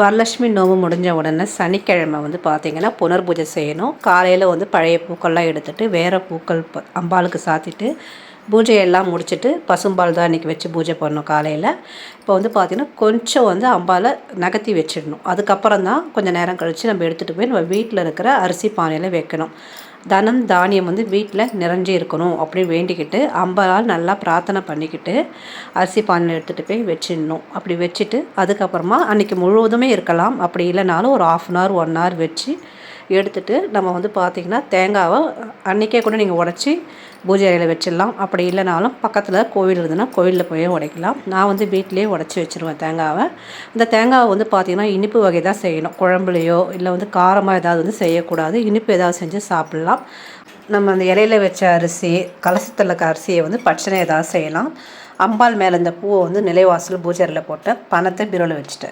வரலட்சுமி நோம்பு முடிஞ்ச உடனே சனிக்கிழமை வந்து பார்த்திங்கன்னா புனர் பூஜை செய்யணும். காலையில் வந்து பழைய பூக்கள்லாம் எடுத்துகிட்டு வேறு பூக்கள் அம்பாளுக்கு சாத்திட்டு பூஜையெல்லாம் முடிச்சுட்டு பசும்பால் தான் இன்றைக்கி வச்சு பூஜை பண்ணணும் காலையில். இப்போ வந்து பார்த்திங்கன்னா கொஞ்சம் வந்து அம்பாலை நகர்த்தி வச்சிடணும். அதுக்கப்புறம் தான் கொஞ்சம் நேரம் கழித்து நம்ம எடுத்துகிட்டு போய் நம்ம வீட்டில் இருக்கிற அரிசி பானையில் வைக்கணும். தனம் தானியம் வந்து வீட்டில் நிறைஞ்சே இருக்கணும் அப்படின்னு வேண்டிக்கிட்டு அம்பாலால் நல்லா பிரார்த்தனை பண்ணிக்கிட்டு அரிசி பானையில் எடுத்துகிட்டு போய் வச்சிடணும். அப்படி வச்சுட்டு அதுக்கப்புறமா அன்றைக்கி முழுவதுமே இருக்கலாம். அப்படி இல்லைனாலும் ஒரு half an hour one hour வச்சு எடுத்துகிட்டு நம்ம வந்து பார்த்திங்கன்னா தேங்காவை அன்றைக்கே கூட நீங்கள் உடச்சி பூஜை அறையில் வச்சிடலாம். அப்படி இல்லைனாலும் பக்கத்தில் கோவில் இருந்ததுன்னா கோவிலில் போய் உடைக்கலாம். நான் வந்து வீட்டிலேயே உடச்சி வச்சுருவேன் தேங்காவை. இந்த தேங்காவை வந்து பார்த்திங்கன்னா இனிப்பு வகை தான் செய்யணும். குழம்புலையோ இல்லை வந்து காரமாக ஏதாவது வந்து செய்யக்கூடாது. இனிப்பு ஏதாவது செஞ்சு சாப்பிட்லாம். நம்ம அந்த இலையில வச்ச அரிசி கலசத்தில் இருக்க அரிசியை வந்து பச்சனை ஏதாவது செய்யலாம். அம்பாள் மேலே இந்த பூவை வந்து நிலைவாசல் பூஜை அறையில் போட்டேன் பணத்தை பீரோவில் வச்சுட்டேன்.